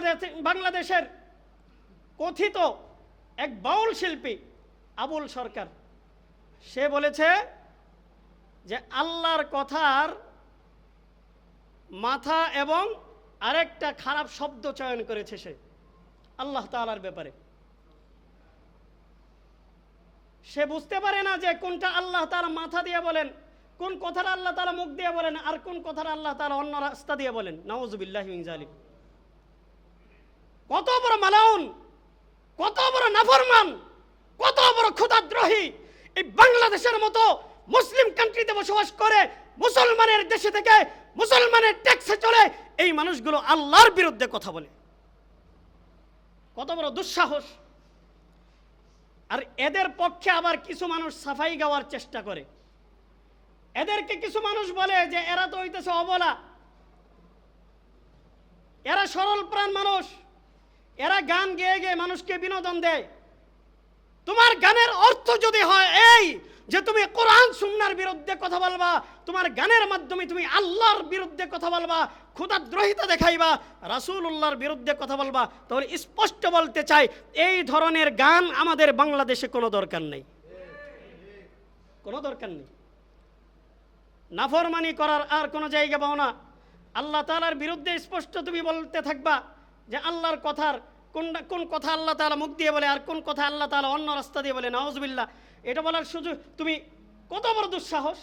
বাংলাদেশ বাংলাদেশের কথিত এক বাউল শিল্পী আবুল সরকার। সে বলেছে যে আল্লাহর কথার মাথা এবং আরেকটা খারাপ শব্দ চয়ন করেছে সে, আল্লাহ তাআলার ব্যাপারে। সে বুঝতে পারে না যে কোনটা আল্লাহ তার মাথা দিয়ে বলেন, কোন কথাটা আল্লাহ তারা মুখ দিয়ে বলেন, আর কোন কথাটা আল্লাহ তারা অন্য রাস্তা দিয়ে বলেন। নওয়াজুবিল্লাহ জালিম কত বড় মালাউন, কত বড় নাফরমান, কত বড় ক্ষুদাদ্রোহী এই বাংলাদেশের মতো মুসলিম কান্ট্রিতে বসবাস করে মুসলমানের দেশে থেকে মুসলমানের ট্যাক্সে চলে এই মানুষগুলো আল্লাহর বিরুদ্ধে কথা বলে। কত বড় দুঃসাহস। আর এদের পক্ষে আবার কিছু মানুষ সাফাই গাওয়ার চেষ্টা করে। এদেরকে কিছু মানুষ বলে যে, এরা তো হইতেছে অবলা। এরা সরল প্রাণ মানুষ। এরা গান গেয়ে গেয়ে মানুষকে বিনোদন দেয়। তোমার গানের অর্থ যদি হয় এই যে তুমি কোরআন, সুন্নার বিরুদ্ধে কথা বলবা, তোমার গানের মাধ্যমে তুমি আল্লাহর বিরুদ্ধে কথা বলবা ক্ষুদাদ্রোহিতা দেখাইবা, রাসূলুল্লাহর বিরুদ্ধে কথা বলবা, তাহলে স্পষ্ট বলতে চাই, এই ধরনের গান আমাদের বাংলাদেশে কোনো দরকার নেই। কোনো দরকার নেই। নাফরমানি করার আর কোনো জায়গা পাও না। আল্লাহ তালার বিরুদ্ধে স্পষ্ট তুমি বলতে থাকবা যে আল্লাহর কথার কোনটা, কোন কথা আল্লাহ তালা মুখ দিয়ে বলে আর কোন কথা আল্লাহ তালা অন্য রাস্তা দিয়ে বলে নওয়াজবিল্লা এটা বলার সুযোগ, তুমি কত বড় দুঃসাহস?